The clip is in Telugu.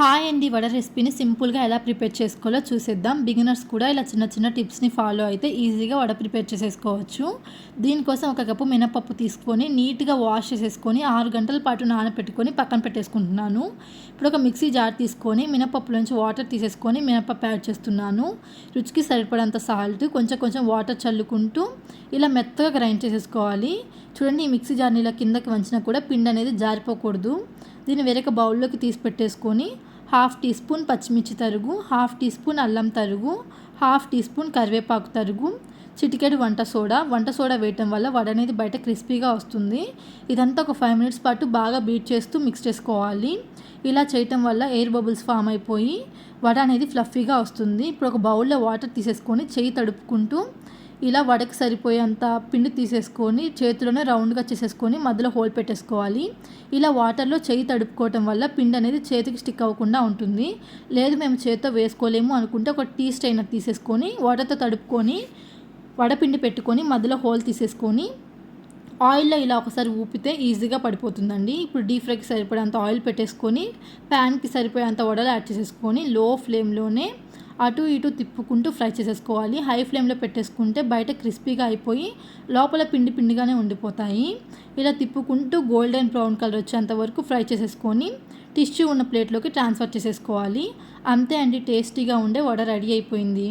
హాయ్ అండి వడ రెసిపీని సింపుల్గా ఎలా ప్రిపేర్ చేసుకోవాలో చూసేద్దాం. బిగినర్స్ కూడా ఇలా చిన్న చిన్న టిప్స్ని ఫాలో అయితే ఈజీగా వడ ప్రిపేర్ చేసేసుకోవచ్చు. దీనికోసం ఒక కప్పు మినపప్పు తీసుకొని నీట్గా వాష్ చేసేసుకొని ఆరు గంటల పాటు నానబెట్టుకొని పక్కన పెట్టేసుకుంటున్నాను. ఇప్పుడు ఒక మిక్సీ జార్ తీసుకొని మినపప్పులోంచి వాటర్ తీసేసుకొని మినపప్పు యాడ్ చేస్తున్నాను. రుచికి సరిపడంత సాల్ట్ కొంచెం కొంచెం వాటర్ చల్లుకుంటూ ఇలా మెత్తగా గ్రైండ్ చేసేసుకోవాలి. చూడండి ఈ మిక్సీ జార్ని ఇలా కిందకి వంచినా కూడా పిండి అనేది జారిపోకూడదు. దీన్ని వేరొక బౌల్లోకి తీసి పెట్టేసుకొని హాఫ్ టీ స్పూన్ పచ్చిమిర్చి తరుగు హాఫ్ టీ స్పూన్ అల్లం తరుగు హాఫ్ టీ స్పూన్ కరివేపాకు తరుగు చిటికెడు వంట సోడా. వంట సోడా వేయటం వల్ల వడ అనేది బయట క్రిస్పీగా వస్తుంది. ఇదంతా ఒక ఫైవ్ మినిట్స్ పాటు బాగా బీట్ చేస్తూ మిక్స్ చేసుకోవాలి. ఇలా చేయటం వల్ల ఎయిర్ బబుల్స్ ఫామ్ అయిపోయి వడ అనేది ఫ్లఫీగా వస్తుంది. ఇప్పుడు ఒక బౌల్లో వాటర్ తీసేసుకొని చేయి తడుపుకుంటూ ఇలా వడకి సరిపోయేంత పిండి తీసేసుకొని చేతిలోనే రౌండ్గా చేసేసుకొని మధ్యలో హోల్ పెట్టేసుకోవాలి. ఇలా వాటర్లో చేయి తడుపుకోవటం వల్ల పిండి అనేది చేతికి స్టిక్ అవ్వకుండా ఉంటుంది. లేదు మేము చేతితో వేసుకోలేము అనుకుంటే ఒక టీ స్టైనర్ తీసేసుకొని వాటర్తో తడుపుకొని వడపిండి పెట్టుకొని మధ్యలో హోల్ తీసేసుకొని ఆయిల్లో ఇలా ఒకసారి ఊపితే ఈజీగా పడిపోతుందండి. ఇప్పుడు డీప్ ఫ్రైకి సరిపడేంత ఆయిల్ పెట్టేసుకొని ప్యాన్కి సరిపోయేంత వడలు యాడ్ చేసేసుకొని లో ఫ్లేమ్లోనే అటు ఇటు తిప్పుకుంటూ ఫ్రై చేసేసుకోవాలి. హై ఫ్లేమ్లో పెట్టేసుకుంటే బయట క్రిస్పీగా అయిపోయి లోపల పిండి పిండిగానే ఉండిపోతాయి. ఇలా తిప్పుకుంటూ గోల్డెన్ బ్రౌన్ కలర్ వచ్చేంత వరకు ఫ్రై చేసేసుకొని టిష్యూ ఉన్న ప్లేట్లోకి ట్రాన్స్ఫర్ చేసేసుకోవాలి. అంతే అండి టేస్టీగా ఉండే వడ రెడీ అయిపోయింది.